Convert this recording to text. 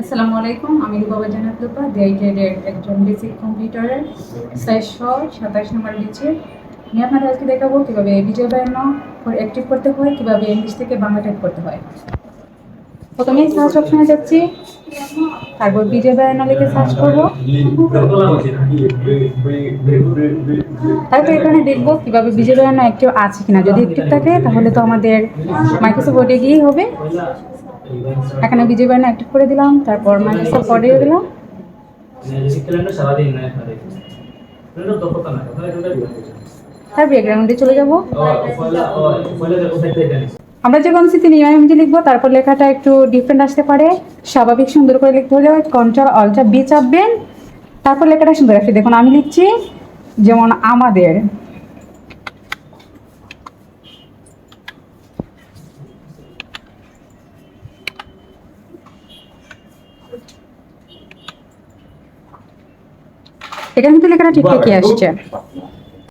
আসসালামু আলাইকুম আমি রুবাবা জানাত রূপা ডিআইটেডের একজন বেসিক কম্পিউটারের চারশো সাতাশ নম্বর লিখছে আমি আপনাদের আজকে দেখাবো কীভাবে বিজয় বায়ান্ন অ্যাক্টিভ করতে হয়, কীভাবে ইংলিশ থেকে বাংলা টাইপ করতে হয়। প্রথমে সার্চ অপশনে যাচ্ছি। তারপর বিজয় বায়ান্ন লিখে সার্চ করব। তারপর এখানে দেখব কীভাবে বিজয় বায়ান্ন অ্যাক্টিভ আছে কিনা। যদি অ্যাক্টিভ থাকে, তাহলে তো আমাদের মাইক্রোসফট ওয়ার্ডে গিয়েই হবে। এখানে বিজয় বায়ান্ন অ্যাক্টিভ করে দিলাম, তারপর পারে এটা দক্ষতা না তার ব্যাকগ্রাউন্ডে চলে যাব। আমরা যে কনসিতে নিয়মটি লিখব, তারপর লেখাটা একটু ডিফারেন্ট আসতে পারে। স্বাভাবিক সুন্দর করে লিখতে হলে কন্ট্রোল অলটা বি চাপবেন। তারপর লেখাটা সুন্দর আসবে দেখুন, আমি লিখছি, যেমন আমাদের এখানে কিন্তু লেখাটা ঠিকঠাকই আসছে।